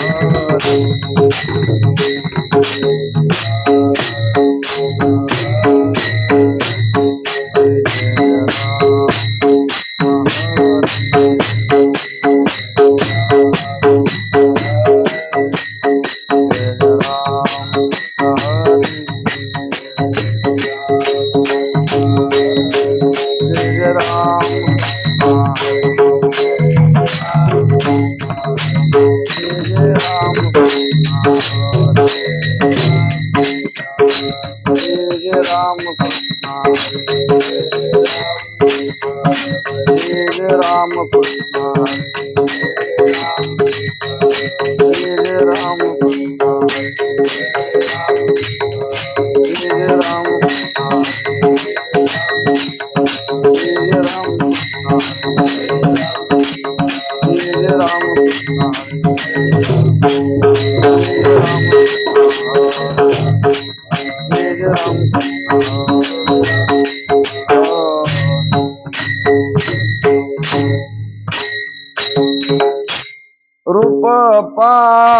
Hare रूप पा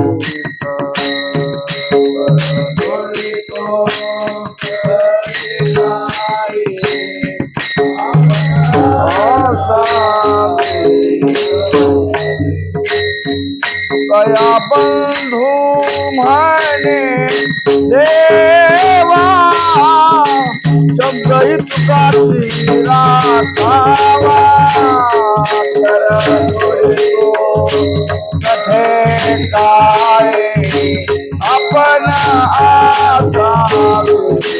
कया बंधु मैंने देवा सब गई तुका तेरा खावा कर अपना आसाम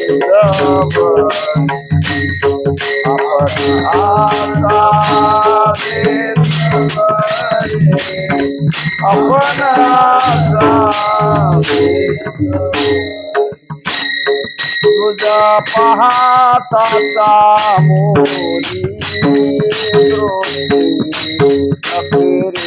तुझा पाहता मोरी अखेरे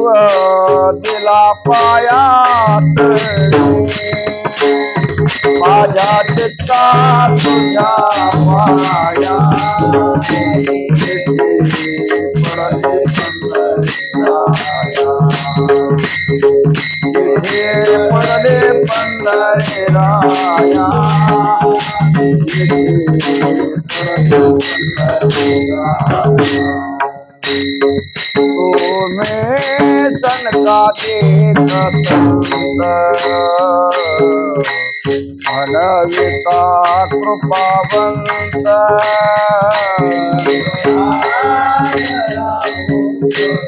देव दिला पायात माझ्या चित्ता तुझ्या पाया पडले पंधरे राया पडले पंधरे राया सनका देखत मनविता कृपावंत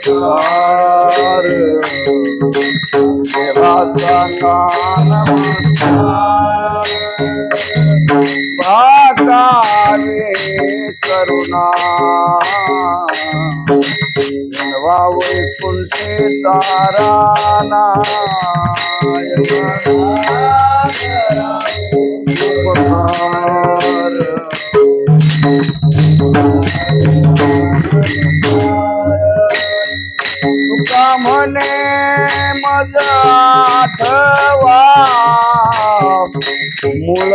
नमस्कार देवाचा नमस्कार भागावे करुणा वैकुंठे ताराना तुका म्हणे मज आठवा मुळ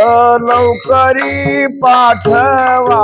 लवकरी पाठवा.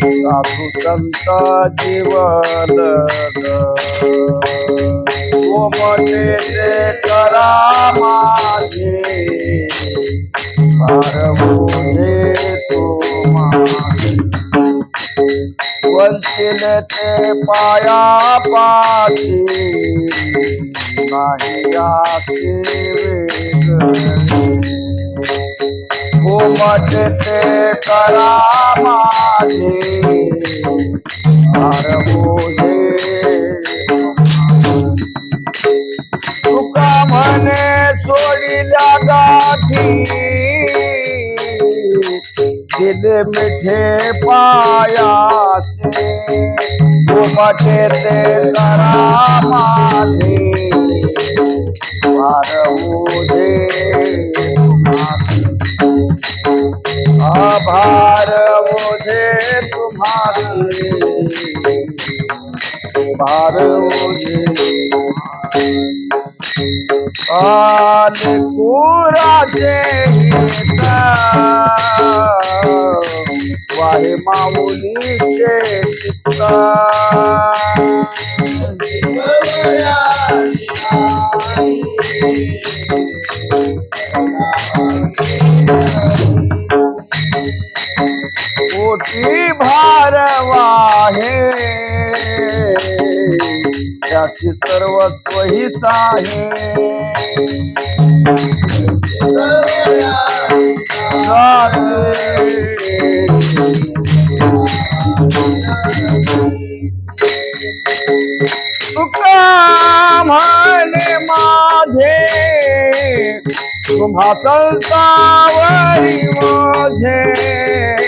साधू संत जीवन कोमटे ते करा माझे भारवूने तुम्हाला वंचिल ते पाया पाशी नाही आसे कोमट ते माझे भारवूने तुका म्हणे सोडिल्या गाठी दिले मिठे पायासे उमटे ते करा माझे भार ओझे आलकुराचे वाहे माऊलीचे चित्ता Thank you. त्याची सर्वस्व ही तुका म्हणे माझे तुम्हा संतावरी माझे।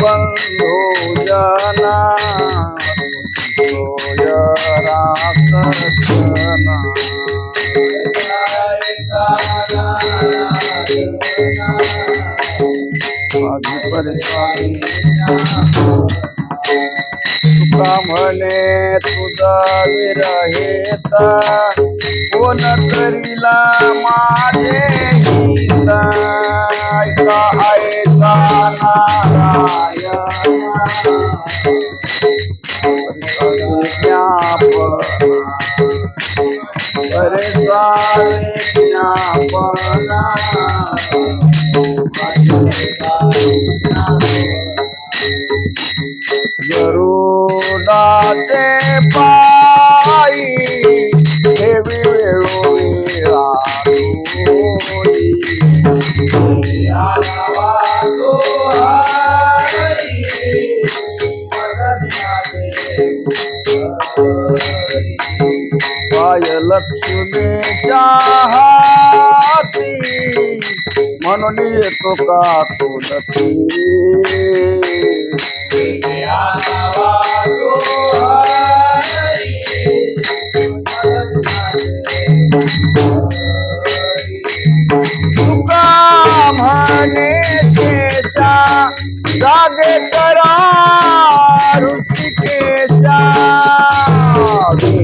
বন্ধু জানা আজ পরেশানি म्हणे तुझा विरहेता कोण करीला माझे हित ऐका ऐका नारायण. अरे ज्ञापना गरुडाचे पायी देवी वेळोवेळा पाय लक्ष्मीच्या म्हणून येतो का तुलसी तुका म्हणे त्याच्या जागे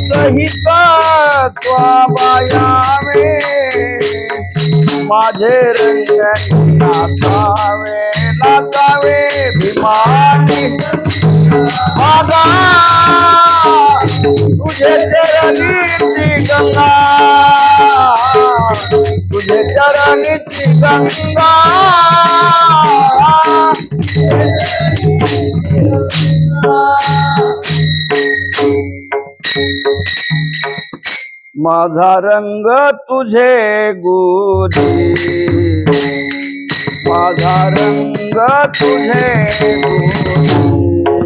सहित त्वाबायावे माझे रंजनी नाचावे नाचावे भिमानी माझा तुझे चरणीची गंगा। तुझे चरणीची गंगा। माझा रंग तुझे गुरी। माझा रंग तुझे गोरी।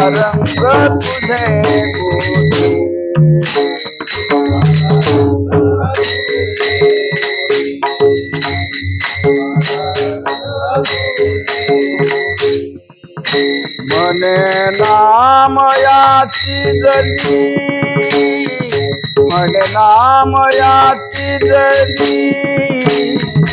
रंग तुझे मने नामयाची जली मने नामयाची जली हिमा